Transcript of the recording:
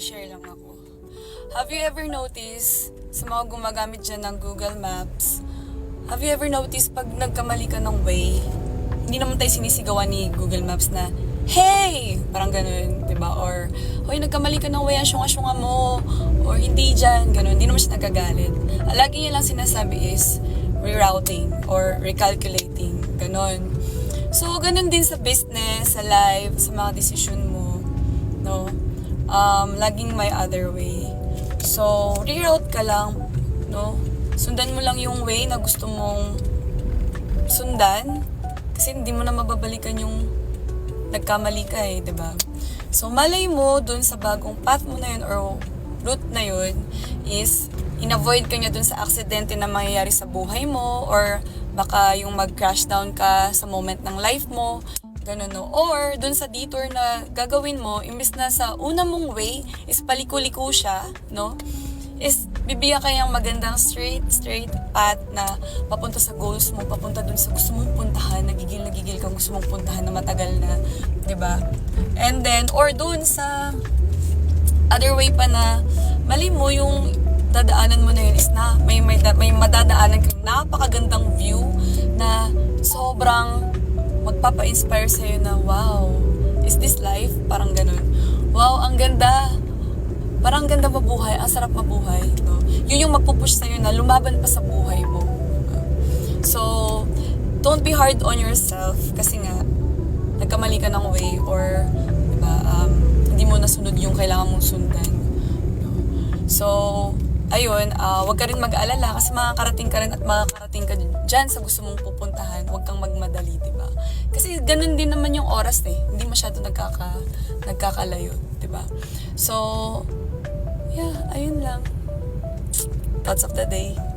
share lang ako. Have you ever noticed sa mga gumagamit dyan ng Google Maps, have you ever noticed pag nagkamali ka ng way, hindi naman tayo sinisigawan ni Google Maps na, Hey! Parang ganun, ba? Or, Hoy, nagkamali ka ng way, ang syunga-syunga mo. Or, hindi dyan, ganun. Hindi naman siya nagagalit. Lagi niya lang sinasabi is, rerouting or recalculating. Ganun. So, ganun din sa business, sa life, sa mga decision mo. No? Um, laging may other way. So, reroute ka lang. No? Sundan mo lang yung way na gusto mong sundan. Kasi hindi mo na mababalikan yung nagkamali ka eh, 'di ba? So, malay mo dun sa bagong path mo na yun or route na yun is in-avoid ka niya dun sa aksidente na mangyayari sa buhay mo or baka yung mag-crash down ka sa moment ng life mo, ganun no. Or dun sa detour na gagawin mo, imbis na sa una mong way is paliko-liko siya, no? is bibigyan ka yung magandang straight, straight path na papunta sa goals mo, papunta dun sa gusto mong puntahan, nagigil, nagigil kang gusto mong puntahan na matagal na, ba? And then, or dun sa other way pa na mali mo yung dadaanan mo na yun is na may, may, may madadaanan kang napakagandang view na sobrang magpapa-inspire sa'yo na wow, is this life? Parang ganun. Wow, ang ganda parang ang ganda mabuhay, ang sarap mabuhay. No? Yun yung magpupush sa'yo na lumaban pa sa buhay mo. So, don't be hard on yourself kasi nga, nagkamali ka ng way or, diba, um, hindi mo nasunod yung kailangan mong sundan. So, ayun, uh, wag ka rin mag-aalala kasi makakarating ka rin at makakarating ka dyan sa gusto mong pupuntahan. Kasi ganun din naman yung oras eh. Hindi masyado nagkaka, nagkakalayo, ba? So, yeah, ayun lang. Thoughts of the day.